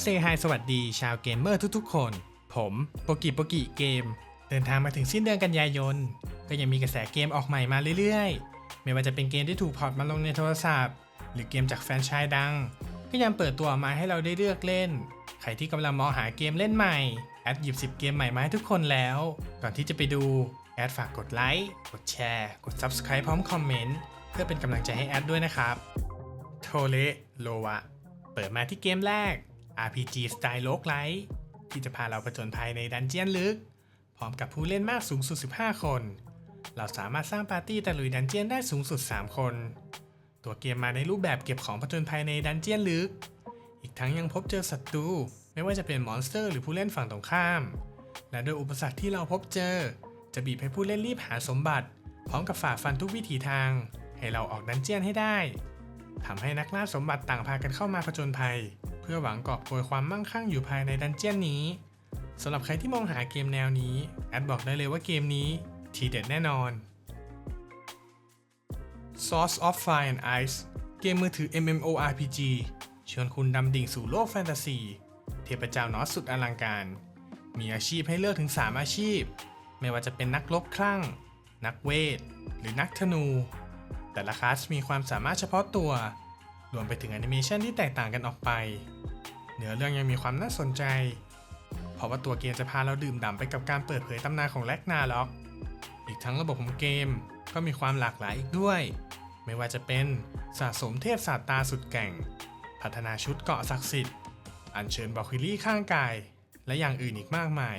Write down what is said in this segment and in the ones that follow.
เซฮายสวัสดีชาวเกมเมอร์ทุกๆคน ผมโปกิโปกิเกม เดินทางมาถึงสิ้นเดือนกันยายน ก็ยังมีกระแสเกมออกใหม่มาเรื่อยๆ ไม่ว่าจะเป็นเกมที่ถูกพอร์ตมาลงในโทรศัพท์ หรือเกมจากแฟรนไชส์ดัง ก็ยังเปิดตัวออกมาให้เราได้เลือกเล่น ใครที่กำลังมองหาเกมเล่นใหม่ แอดหยิบ 10 เกมใหม่มาให้ทุกคนแล้ว ก่อนที่จะไปดูแอดฝากกดไลค์กดแชร์กด Subscribe พร้อมคอมเมนต์เพื่อเป็นกำลังใจให้แอดด้วยนะครับโทเลโลวะเปิดมาที่เกมแรก RPG สไตล์โลกไลท์ที่จะพาเราผจญภัยในดันเจียนลึก พร้อมกับผู้เล่นมากสูงสุด 15 คน เราสามารถสร้างปาร์ตี้ตะลุยดันเจียนได้สูงสุด 3 คน ตัวเกมมาในรูปแบบเก็บของผจญภัยในดันเจียนลึก อีกทั้งยังพบเจอศัตรูไม่ว่าจะเป็นมอนสเตอร์หรือผู้เล่นฝั่งตรงข้าม และโดยอุปสรรคที่เราพบเจอ จะบีบให้ผู้เล่นรีบหาสมบัติ พร้อมกับฝ่าฟันทุกวิถีทาง ให้เราออกดันเจียนให้ได้ทำให้นักล่าสมบัติต่างพากันเข้ามาผจญภัย เพื่อหวังกอบโกยความมั่งคั่งอยู่ภายในดันเจียนนี้สำหรับใครที่มองหาเกมแนวนี้แอดบอกได้เลยว่าเกมนี้ทีเด็ดแน่นอน Source of Fire and Ice เกมมือถือ MMORPG ชวนคุณดำดิ่งสู่โลกแฟนตาซี เทพเจ้านอสสุดอลังการ มีอาชีพให้เลือกถึง 3 อาชีพ ไม่ว่าจะเป็นนักรบคลั่ง นักเวท หรือนักธนู แต่ละคลาสมีความสามารถเฉพาะตัว รวมไปถึงแอนิเมชันที่แตกต่างกันออกไป เนื้อเรื่องยังมีความน่าสนใจ เพราะว่าตัวเกมจะพาเราดื่มด่ำไปกับการเปิดเผยตำนานของแลกนาล็อก อีกทั้งระบบของเกมก็มีความหลากหลายอีกด้วย ไม่ว่าจะเป็นสะสมเทพศาสตราสุดแก่ง พัฒนาชุดเกาะศักดิ์สิทธิ์ อัญเชิญบอคิลี่ข้างกาย และอย่างอื่นอีกมากมาย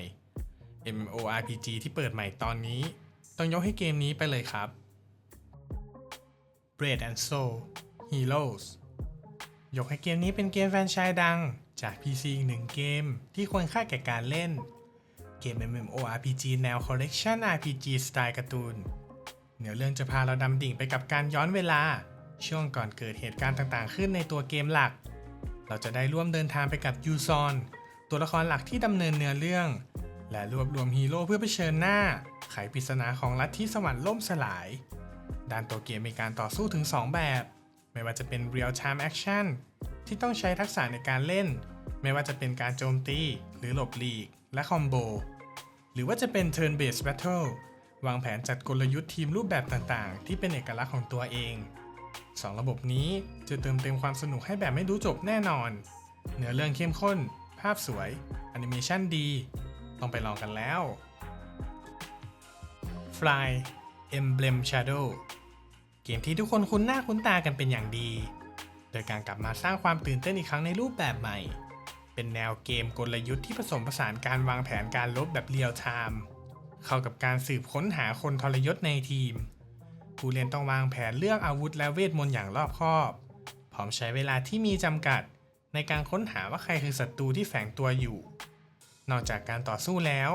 MMORPG ที่เปิดใหม่ตอนนี้ ต้องยกให้เกมนี้ไปเลยครับ Bread and Soul Heroes ยกให้เกมนี้เป็นเกมแฟนชส์ดัง จาก PC อีกหนึ่งเกมที่ควรค่าแก่การเล่น เกม MMORPG แนว Collection RPG สไตล์การ์ตูนเนื้อเรื่องจะพาเราดำดิ่งไปกับการย้อนเวลา ช่วงก่อนเกิดเหตุการณ์ต่างๆ ขึ้นในตัวเกมหลัก เราจะได้ร่วมเดินทางไปกับยูซอนตัวละครหลักที่ดำเนินเนื้อเรื่อง และรวบรวมฮีโร่เพื่อเผชิญหน้า ไขปริศนาของลัทธิสวรรค์ล่มสลาย ด้านตัวเกมมีการต่อสู้ถึง 2 แบบ ไม่ว่าจะเป็น Real Time Action ที่ต้องใช้ทักษะในการเล่น ไม่ว่าจะเป็นการโจมตี หรือหลบหลีก และคอมโบ หรือว่าจะเป็น Turn Based Battle วางแผนจัดกลยุทธ์ทีมรูปแบบต่างๆ ที่เป็นเอกลักษณ์ของตัวเองสองระบบนี้จะเติมเต็มความสนุกให้แบบไม่รู้จบแน่นอน เนื้อเรื่องเข้มข้น ภาพสวยแอนิเมชันดี ต้องไปลองกันแล้ว Fly Emblem Shadow เกมที่ทุกคนคุ้นหน้าคุ้นตากันเป็นอย่างดี โดยการกลับมาสร้างความตื่นเต้นอีกครั้งในรูปแบบใหม่ เป็นแนวเกมกลยุทธ์ที่ผสมผสานการวางแผนการลบแบบเรียลไทม์เข้ากับการสืบค้นหาคนทรยศในทีม ผู้เล่นต้องวางแผนเลือกอาวุธและเวทมนต์อย่างรอบคอบ พร้อมใช้เวลาที่มีจำกัด ในการค้นหาว่าใครคือศัตรูที่แฝงตัวอยู่ นอกจากการต่อสู้แล้ว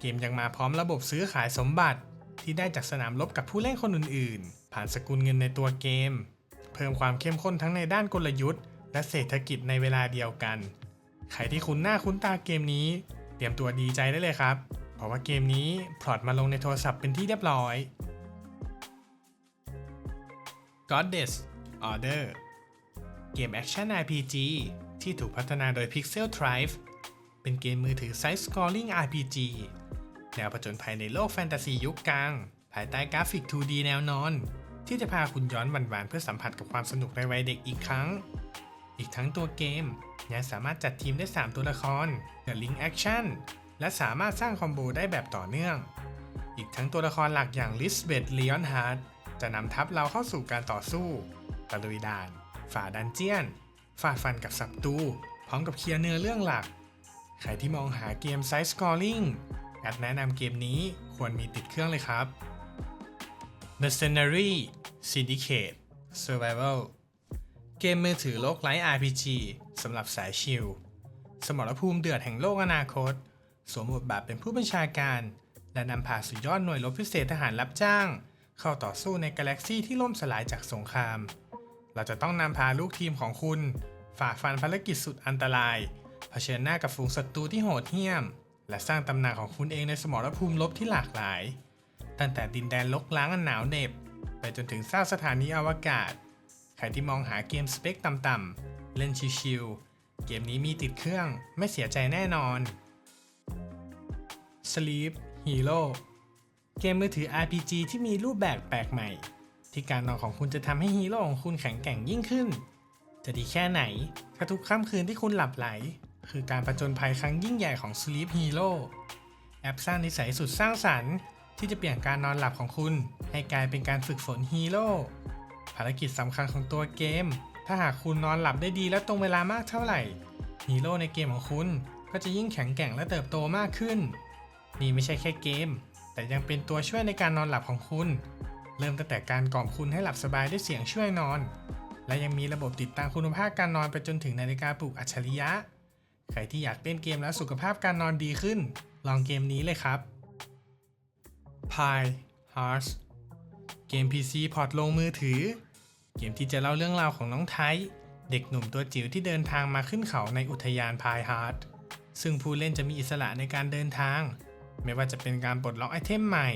เกมยังมาพร้อมระบบซื้อขายสมบัติ ที่ได้จากสนามรบกับผู้เล่นคนอื่นๆ ผ่านสกุลเงินในตัวเกม เพิ่มความเข้มข้นทั้งในด้านกลยุทธ์ และเศรษฐกิจในเวลาเดียวกัน ใครที่คุ้นหน้าคุ้นตาเกมนี้ เตรียมตัวดีใจได้เลยครับ เพราะว่าเกมนี้พลอตมาลงในโทรศัพท์เป็นที่เรียบร้อย Goddess Order เกมแอคชั่น RPG ที่ถูกพัฒนาโดย Pixel Thrive เป็นเกมมือถือ Side Scrolling RPG แนวผจญภัยในโลกแฟนตาซียุคกลาง ภายใต้กราฟิก 2D แนวนอน ที่จะพาคุณย้อนวันวานๆเพื่อสัมผัสกับความสนุกในวัยเด็กอีกครั้ง อีกทั้งตัวเกมยังสามารถจัดทีมได้ 3 ตัวละคร The Link Action และสามารถสร้างคอมโบได้แบบต่อเนื่อง อีกทั้งตัวละครหลักอย่าง Lisbeth Leonhardt จะนำทัพเราเข้าสู่การต่อสู้ตะลุยด่าน ฝ่าดันเจียน ฝ่าฟันกับศัตรูพร้อมกับเคลียร์เนื้อเรื่องหลัก ใครที่มองหาเกมไซส์สกอร์ลิง แอดแนะนำเกมนี้ควรมีติดเครื่องเลยครับ Mercenary Syndicate Survival เกมมือถือโลกไร้ RPG สำหรับสายชิลสมรภูมิเดือดแห่งโลกอนาคต สวมบทบาทเป็นผู้บัญชาการ และนำพาสุดยอดหน่วยรบพิเศษทหารรับจ้าง เข้าต่อสู้ในกาแล็กซีที่ล่มสลายจากสงคราม เราจะต้องนำพาลูกทีมของคุณ ฝ่าฟันภารกิจสุดอันตรายเผชิญหน้ากับฝูงศัตรูที่โหดเหี้ยม และสร้างตำนานของคุณเองในสมรภูมิรบที่หลากหลาย ตั้งแต่ดินแดนลกล้างอันหนาวเหน็บ ไปจนถึงสร้างสถานีอวกาศ ใครที่มองหาเกมสเปคต่ำๆเล่นชิวๆเกมนี้มีติดเครื่องไม่เสียใจแน่นอน Sleep Hero เกมมือถือ RPG ที่มีรูปแบบแปลกใหม่ ที่การนอนของคุณจะทำให้ฮีโร่ของคุณแข็งแกร่งยิ่งขึ้น จะดีแค่ไหนถ้าทุกค่ำคืนที่คุณหลับไหล คือการประจนภัยครั้งยิ่งใหญ่ของ Sleep Hero แอปสร้างนิสัยสุดสร้างสรรค์ที่จะเปลี่ยนการนอนหลับของคุณ ให้กลายเป็นการฝึกฝนฮีโร่ภารกิจสำคัญของตัวเกม ถ้าหากคุณนอนหลับได้ดีและตรงเวลามากเท่าไหร่ฮีโร่ในเกมของคุณก็จะยิ่งแข็งแกร่งและเติบโตมากขึ้น นี่ไม่ใช่แค่เกม แต่ยังเป็นตัวช่วยในการนอนหลับของคุณ เริ่มตั้งแต่การกล่อมคุณให้หลับสบายด้วยเสียงช่วยนอน และยังมีระบบติดตามคุณภาพการนอนไปจนถึงนาฬิกาปลุกอัจฉริยะ ใครที่อยากเล่นเกมแล้วสุขภาพการนอนดีขึ้น ลองเกมนี้เลยครับ Pi Hearts เกม PC พอร์ตลงมือถือ เกมที่จะเล่าเรื่องราวของน้องไทยเด็กหนุ่มตัวจิ๋วที่เดินทางมาขึ้นเขาในอุทยานพายฮาร์ดซึ่งผู้เล่นจะมีอิสระในการเดินทาง ไม่ว่าจะเป็นการปลดล็อกไอเทมใหม่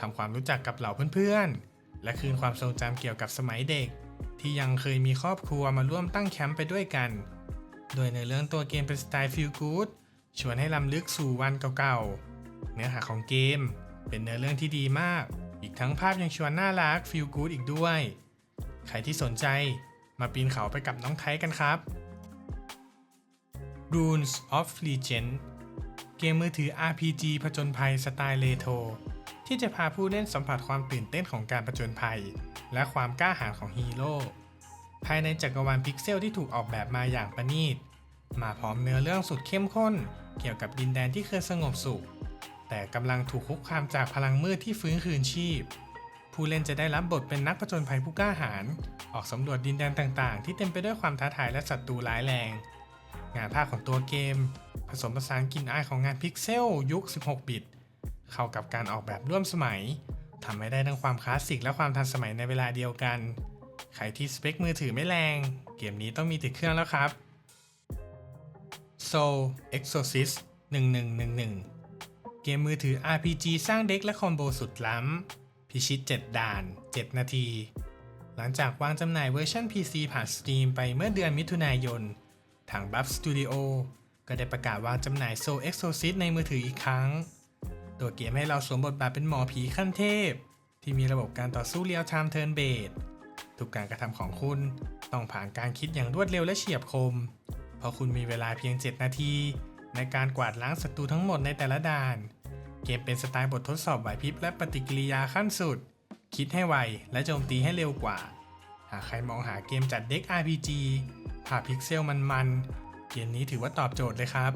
ทำความรู้จักกับเหล่าเพื่อนๆ และคืนความทรงจำเกี่ยวกับสมัยเด็ก ที่ยังเคยมีครอบครัวมาร่วมตั้งแคมป์ไปด้วยกัน โดยในเรื่องตัวเกมเป็นสไตล์ฟีลกู๊ดชวนให้ลำลึกสู่วันเก่าๆ เนื้อหาของเกม เป็นเนื้อเรื่องที่ดีมาก อีกทั้งภาพยังชวนน่ารักฟีลกู๊ดอีกด้วย ใครที่สนใจมาปีนเขาไปกับน้องไทยกันครับ Runes of Legend เกมมือถือ RPG ผจญภัยสไตล์เรโทรที่จะพาผู้เล่นสัมผัสความตื่นเต้นของการผจญภัย และความกล้าหาญของฮีโร่ ภายในจักรวาลพิกเซลที่ถูกออกแบบมาอย่างประณีต มาพร้อมเนื้อเรื่องสุดเข้มข้น เกี่ยวกับดินแดนที่เคยสงบสุข แต่กำลังถูกคุกคามจากพลังมืดที่ฟื้นคืนชีพ ผู้เล่นจะได้รับบทเป็นนักผจญภัยผู้กล้าหาญออกสำรวจดินแดนต่างๆ ที่เต็มไปด้วยความท้าทายและศัตรูร้ายแรง งานภาพของตัวเกม ผสมผสานกลิ่นอายของงานพิกเซลยุค 16 บิต เข้ากับการออกแบบร่วมสมัยทำให้ได้ทั้งความคลาสสิกและความทันสมัยในเวลาเดียวกัน ใครที่สเปคมือถือไม่แรง เกมนี้ต้องมีติดเครื่องแล้วครับ Soul Exorcist 1111 เกมมือถือ RPG สร้างเด็กและคอมโบสุดล้ำ พิชิต 7 ด่าน 7 นาที หลังจากวางจำหน่ายเวอร์ชัน PC ผ่าน Steam ไปเมื่อเดือนมิถุนายน ทาง Buff Studio ก็ได้ประกาศวางจำหน่าย Soul Exorcist ในมือถืออีกครั้ง ตัวเกมให้เราสวมบทบาทเป็นหมอผีขั้นเทพ ที่มีระบบการต่อสู้เรียลไทม์เทิร์นเบส ทุกการกระทำของคุณต้องผ่านการคิดอย่างรวดเร็วและเฉียบคม เพราะคุณมีเวลาเพียง 7 นาที ในการกวาดล้างศัตรูทั้งหมดในแต่ละด่าน เกมเป็นสไตล์บททดสอบไหวพริบและปฏิกิริยาขั้นสุด คิดให้ไวและโจมตีให้เร็วกว่า หากใครมองหาเกมจัดเด็ก RPG ผ่าพิกเซลมันๆ เกมนี้ถือว่าตอบโจทย์เลยครับ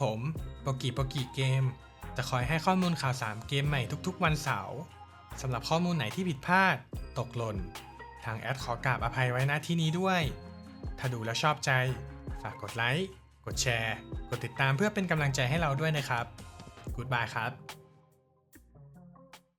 ผมโปกิโปกิเกม จะคอยให้ข้อมูลข่าวสารเกมใหม่ทุกๆ วันเสาร์ สำหรับข้อมูลไหนที่ผิดพลาด ตกหล่น ทางแอดขอกราบอภัยไว้ณที่นี้ด้วย ถ้าดูแล้วชอบใจ ฝากกดไลค์ กดแชร์ กดติดตามเพื่อเป็นกำลังใจให้เราด้วยนะครับกูดบายครับ